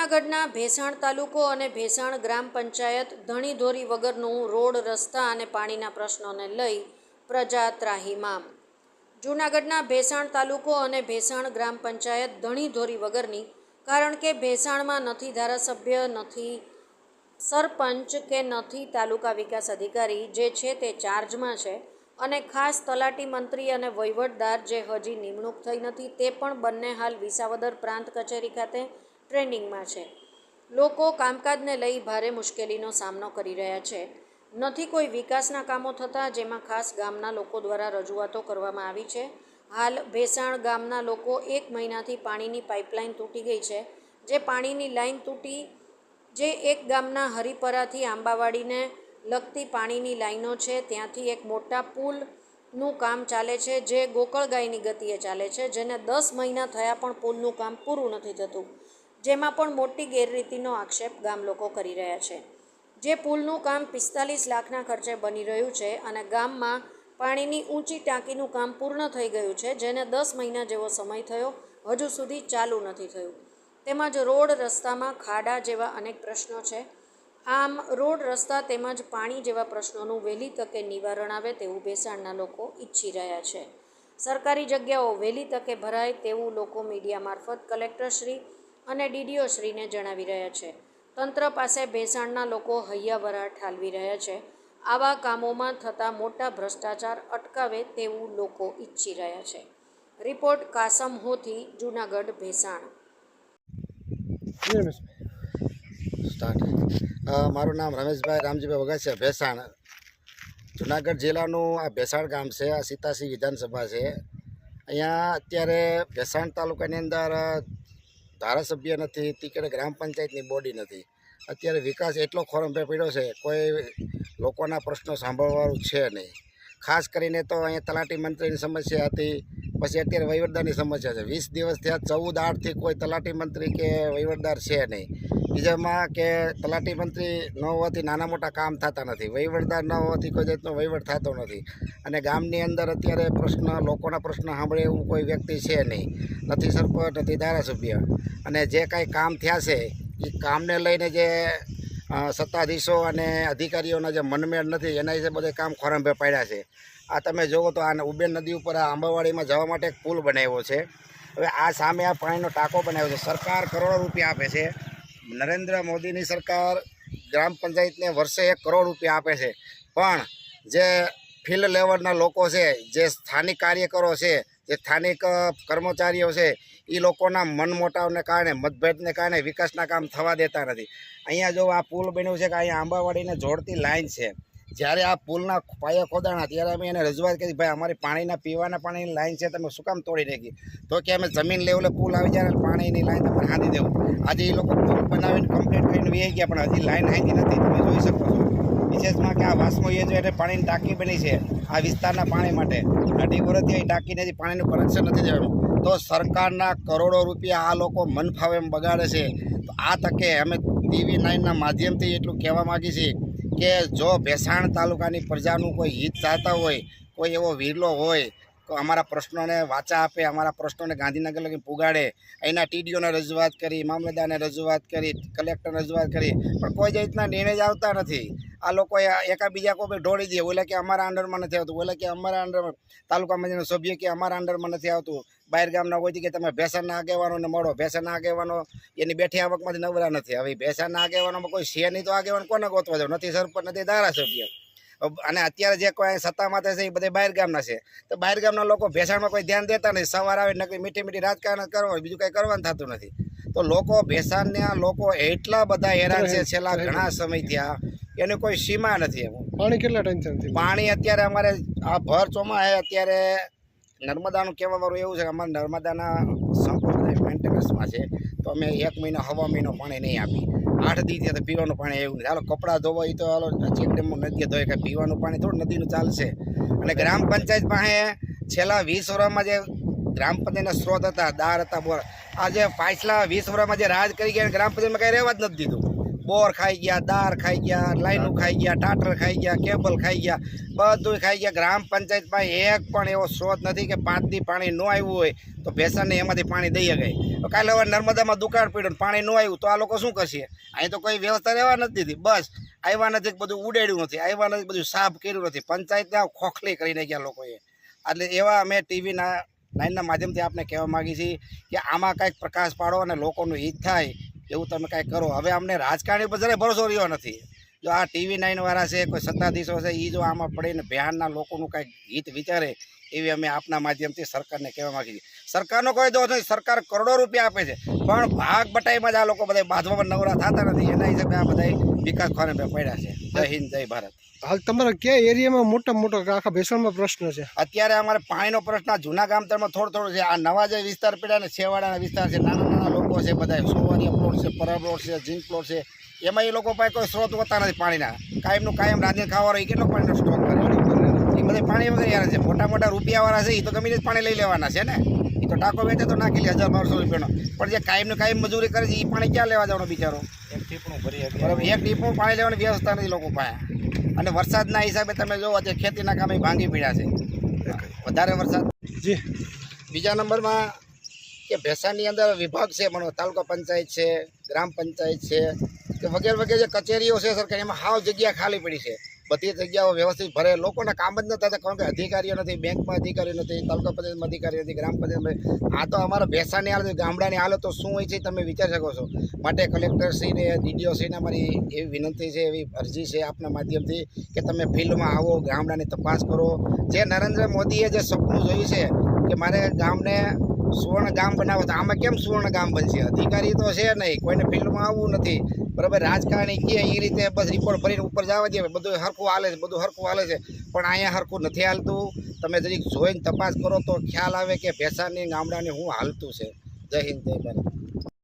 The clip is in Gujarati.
જૂનાગઢના ભેસાણ તાલુકો અને ભેસાણ ગ્રામ પંચાયત ધણીધોરી વગરનું રોડ, રસ્તા અને પાણીના પ્રશ્નોને લઈ પ્રજા ત્રાહીમામ જૂનાગઢના ભેસાણ તાલુકો અને ભેસાણ ગ્રામ પંચાયત ધણીધોરી વગરની, કારણ કે ભેસાણમાં નથી ધારાસભ્ય, નથી સરપંચ કે નથી તાલુકા વિકાસ અધિકારી જે છે તે ચાર્જમાં છે અને ખાસ તલાટી મંત્રી અને વહીવટદાર જે હજી નિમણૂક થઈ નથી તે પણ બંને હાલ વિસાવદર પ્રાંત કચેરી ખાતે ટ્રેનિંગમાં છે. લોકો કામકાજને લઈ ભારે મુશ્કેલીનો સામનો કરી રહ્યા છે. નથી કોઈ વિકાસના કામો થતા જેમાં ખાસ ગામના લોકો દ્વારા રજૂઆતો કરવામાં આવી છે. હાલ ભેસાણ ગામના લોકો એક મહિનાથી પાણીની પાઇપલાઇન તૂટી ગઈ છે. જે પાણીની લાઈન તૂટી, જે એક ગામના હરિપરાથી આંબાવાડીને લગતી પાણીની લાઈનો છે, ત્યાંથી એક મોટા પુલનું કામ ચાલે છે, જે ગોકળગાયની ગતિએ ચાલે છે, જેને દસ મહિના થયા પણ પુલનું કામ પૂરું નથી થતું. જેમાં પણ મોટી ગેરરીતિનો આક્ષેપ ગામ લોકો કરી રહ્યા છે. જે પુલનું કામ પિસ્તાલીસ લાખના ખર્ચે બની રહ્યું છે અને ગામમાં પાણીની ઊંચી ટાંકીનું કામ પૂર્ણ થઈ ગયું છે, જેને દસ મહિના જેવો સમય થયો, હજુ સુધી ચાલુ નથી થયું. તેમજ રોડ રસ્તામાં ખાડા જેવા અનેક પ્રશ્નો છે. આમ, રોડ રસ્તા તેમજ પાણી જેવા પ્રશ્નોનું વહેલી તકે નિવારણ આવે તેવું ભેસાણના લોકો ઈચ્છી રહ્યા છે. સરકારી જગ્યાઓ વહેલી તકે ભરાય તેવું લોકો મીડિયા મારફત કલેક્ટરશ્રી અને ડીડીઓશ્રીને જણાવી રહ્યા છે. તંત્ર પાસે ભેસાણના લોકો હૈયાવરા ઠાલવી રહ્યા છે. આવા કામોમાં થતા મોટા ભ્રષ્ટાચાર અટકાવે તેવું લોકો ઈચ્છી રહ્યા છે. રિપોર્ટ કાસમ હોથી જૂનાગઢ, ભેસાણ. મારું નામ રમેશભાઈ રામજીભાઈ વગાસિયા ભેસાણ. જુનાગઢ જિલ્લાનું આ ભેસાણ ગામ છે, આ સીતાસી વિધાનસભા છે. અહીંયા અત્યારે ભેસાણ તાલુકાની અંદર ધારાસભ્ય નથી તીકડે ગ્રામ પંચાયતની બોડી નથી. અત્યારે વિકાસ એટલો ખોરંભે પડ્યો છે, કોઈ લોકોના પ્રશ્નો સાંભળવાનું છે નહીં. ખાસ કરીને તો અહીંયા તલાટી મંત્રીની સમસ્યા હતી, પછી અત્યારે વહીવટદારની સમસ્યા છે. વીસ દિવસ થયા ચૌદ આઠથી કોઈ તલાટી મંત્રી કે વહીવટદાર છે નહીં. બીજામાં કે તલાટી મંત્રી ન હોવાથી નાના મોટા કામ થતા નથી. વહીવટદાર ન હોવાથી કોઈ જાતનો વહીવટ થતો નથી. અને ગામની અંદર અત્યારે પ્રશ્ન, લોકોના પ્રશ્ન સાંભળે એવું કોઈ વ્યક્તિ છે નહીં. નથી સરપંચ, નથી ધારાસભ્ય. અને જે કાંઈ કામ થયા છે, એ કામને લઈને જે સત્તાધીશો અને અધિકારીઓના જે મનમેળ નથી, એના વિશે બધે કામ ખોરંભે પડ્યા છે. આ તમે જુઓ તો આ ઉબેન નદી ઉપર આ આંબાવાડીમાં જવા માટે એક પુલ બનાવ્યો છે. હવે આ સામે આ પાણીનો ટાંકો બનાવ્યો છે. સરકાર કરોડો રૂપિયા આપે છે. નરેન્દ્ર મોદીની સરકાર ગ્રામ પંચાયતને વર્ષે એક કરોડ રૂપિયા આપે છે. પણ જે ફિલ્ડ લેવલના લોકો છે, જે સ્થાનિક કાર્યકરો છે, જે સ્થાનિક કર્મચારીઓ છે એ લોકોના મન મોટાવને કારણે, મતભેદને કારણે વિકાસના કામ થવા દેતા નથી. અહીંયા જો આ પુલ બન્યું છે કે અહીંયા આંબાવાડીને જોડતી લાઈન છે. જ્યારે આ પુલના પાયા ખોદાણા, ત્યારે અમે એને રજૂઆત કરી, ભાઈ, અમારી પાણીના પીવાના પાણીની લાઈન છે, તમે શું કામ તોડી નાખી? તો કે અમે જમીન લેવલે પુલ આવી જાય પાણીની લાઈન તમારે હાંધી દેવું. આજે એ લોકો પુલ બનાવીને કમ્પ્લીટ કરીને વી ગયા, પણ હજી લાઈન હાંધી નથી. તમે જોઈ શકો છો. વિશેષમાં કે આ વાસમો એ જો એટલે પાણીની ટાંકી બની છે, આ વિસ્તારના પાણી માટે. અઢી વર્ષથી અહીં ટાંકીને હજી પાણીનું કનેક્શન નથી દેવાનું તો સરકારના કરોડો રૂપિયા આ લોકો મન ફાવે એમ બગાડે છે. તો આ તકે અમે ટીવી નાઇનના માધ્યમથી એટલું કહેવા માગીએ છીએ કે જો ભેસાણ તાલુકાની પ્રજાનું કોઈ હિત ચાહતા હોય, કોઈ એવો વિરલો હોય, તો અમારા પ્રશ્નોને વાચા આપે, અમારા પ્રશ્નોને ગાંધીનગર લગી પુગાડે અહીંના ટીડીઓને રજૂઆત કરી, મામલતદારને રજૂઆત કરી, કલેક્ટરને રજૂઆત કરી, પણ કોઈ જાતના નિર્ણય જ આવતા નથી. આ લોકો એકાબીજા કોઈ ઢોળી દે ઓલા કે અમારા અંડરમાં નથી આવતું. ઓલે કે અમારા અંડરમાં તાલુકા મંત્રીનો સભ્ય કે અમારા અંડરમાં નથી આવતું. બહાર ગામના હોયથી કે તમે ભેસાના આગેવાનોને મળો. ભેસાના આગેવાનો એની બેઠી આવકમાંથી નવરા નથી. હવે ભેસાના આગેવાનોમાં કોઈ છે નહીં તો આગેવાન કોને ગોતવા જાવ? નથી સરપંચ નથી ધારાસભ્ય. અને અત્યારે જે કોઈ સત્તામાં છે એ બધા બહાર ગામના છે. તો બહાર ગામના લોકો ભેસાણમાં કોઈ ધ્યાન દેતા નથી સવાર આવે નકરી મીઠી મીઠી રાજકારણ કરવા હોય, બીજું કંઈ કરવાનું થતું નથી. તો લોકો ભેસાણના લોકો એટલા બધા હેરાન છે. છેલ્લા ઘણા સમયથી આ એની કોઈ સીમા નથી એમ. પાણી કેટલા ટેન્શનથી પાણી અત્યારે અમારે આ ભર ચોમાસે અત્યારે નર્મદાનું કહેવાવાળું એવું છે કે અમારે નર્મદાના સંપૂર્ણ મેન્ટેનન્સમાં છે. તો અમે એક મહિનો હવા મહિનો પાણી નહીં આપી આઠ દીધી તો પીવાનું પાણી એવું નથી. હાલો કપડાં ધોવા એ તો હાલો ચેકડેમમાં નદીએ ધોય કે પીવાનું પાણી થોડું નદીનું ચાલશે. અને ગ્રામ પંચાયત પાસે છેલ્લા વીસ વર્ષમાં જે ગ્રામ પંચાયતના સ્ત્રોત હતા દાર હતા બોર આજે પાછલા વીસ વર્ષમાં જે રાજ કરી ગયા ગ્રામ પંચાયતમાં કંઈ રહેવા જ નથી દીધું. બોર ખાઈ ગયા, દાર ખાઈ ગયા, લાઈનો ખાઈ ગયા, ટાટર ખાઈ ગયા, કેબલ ખાઈ ગયા બધું ખાઈ ગયા. ગ્રામ પંચાયતમાં એક પણ એવો શોધ નથી કે પાંચ દી પાણી ન આવ્યું હોય તો ભેસણને એમાંથી પાણી દઈ ગઈ કાલે હવે નર્મદામાં દુકાળ પડ્યું પાણી ન આવ્યું તો આ લોકો શું કરશે? અહીં તો કોઈ વ્યવસ્થા રહેવા નથી દીધી. બસ, આવ્યા નથી બધું ઉડેડ્યું નથી, આવ્યા નથી, બધું સાફ કર્યું નથી. પંચાયતને ખોખલી કરી નાખ્યા લોકોએ. એટલે એવા અમે ટીવીના લાઈનના માધ્યમથી આપને કહેવા માગીએ છીએ કે આમાં કાંઈક પ્રકાશ પાડો અને લોકોનું હિત થાય એવું તમે કાંઈ કરો. હવે અમને રાજકારણી પર જરાય ભરોસો રહ્યો નથી. જો આ ટીવી નાઇનવાળા છે કોઈ સત્તાધીશો છે એ જો આમાં પડીને બિહારના લોકોનું કાંઈક હિત વિચારે એવી અમે આપના માધ્યમથી સરકારને કહેવા માગીએ છીએ. સરકારનો કોઈ દોષ નથી. સરકાર કરોડો રૂપિયા આપે છે. પણ ભાગ બટાઈમાં જ આ લોકો બધા બાંધવામાં નવરા થતા નથી. એના હિસાબે આ બધા વિકાસ ખોરાક પડ્યા છે. જય હિન્દ જય ભારત. હાલ તમારા કયા એરિયામાં મોટા મોટો આખા ભેસણમાં પ્રશ્ન છે? અત્યારે અમારે પાણીનો પ્રશ્ન જૂના ગામતરમાં થોડો થોડો છે. આ નવા જે વિસ્તાર પડ્યા ને છેવાડાના વિસ્તાર છે નાના નાના લોકો છે બધા સોવારીયા પ્લોટ છે પરા પ્લોટ છે ઝીંક પ્લોટ છે. એમાં એ લોકો પાસે કોઈ સ્ત્રોત હોતા નથી પાણીના. કાયમનું કાયમ રાંધીને ખાવાનો એ કેટલો પાણીનો સ્ટોક કરે? એ બધા પાણી વગર છે. મોટા મોટા રૂપિયાવાળા છે એ તો ગમે રીતે પાણી લઈ લેવાના છે ને? એ તો ટાંકો વેચે તો નાખી લે હજાર બારસો રૂપિયાનો. પણ જે કાયમને કાયમ મજૂરી કરે છે એ પાણી ક્યાં લેવા જવાનો બિચારો? બરાબર. એક ટીપું પાણી લેવાની વ્યવસ્થા નથી લોકો પાસે. અને વરસાદના હિસાબે તમે જોવો કે ખેતીના કામે ભાંગી પડ્યા છે. વધારે વરસાદ. જી. બીજા નંબરમાં કે ભેસાની અંદર વિભાગ છે મારો તાલુકા પંચાયત છે, ગ્રામ પંચાયત છે, કે વગેરે વગેરે જે કચેરીઓ છે સરકાર, એમાં હાવ જગ્યા ખાલી પડી છે. બધી જગ્યાઓ વ્યવસ્થિત ભરે. લોકોના કામ જ નથી થતા, કારણ કે અધિકારીઓ નથી, બેંકમાં અધિકારીઓ નથી, તાલુકા પંચાયતમાં અધિકારીઓ નથી, ગ્રામ પંચાયતમાં. આ તો અમારા ભેસાની હાલત, ગામડાની હાલત તો શું હોય છે તમે વિચારી શકો છો. માટે કલેક્ટરશ્રીને, ડીડીઓશ્રીને અમારી એવી વિનંતી છે, એવી અરજી છે આપના માધ્યમથી, કે તમે ફિલ્ડમાં આવો, ગામડાની તપાસ કરો. જે નરેન્દ્ર મોદીએ જે સપનું જોયું છે, કે મારે ગામને સુવર્ણ ગામ બનાવો તો આમાં કેમ સુવર્ણ ગામ બનશે? અધિકારી તો છે નહીં, કોઈને ફિલ્ડમાં આવવું નથી. બરાબર, રાજકારણી કે એ રીતે બસ રિપોર્ટ ભરીને ઉપર જવા દે, બધું હરખું હાલે છે, બધું હરખું હાલે છે. પણ અહીંયા હરખું નથી હાલતું. તમે જરીક જોઈને તપાસ કરો તો ખ્યાલ આવે કે ભેસાની, ગામડાની હું હાલતું છે. જય હિન્દ, જય ભારત.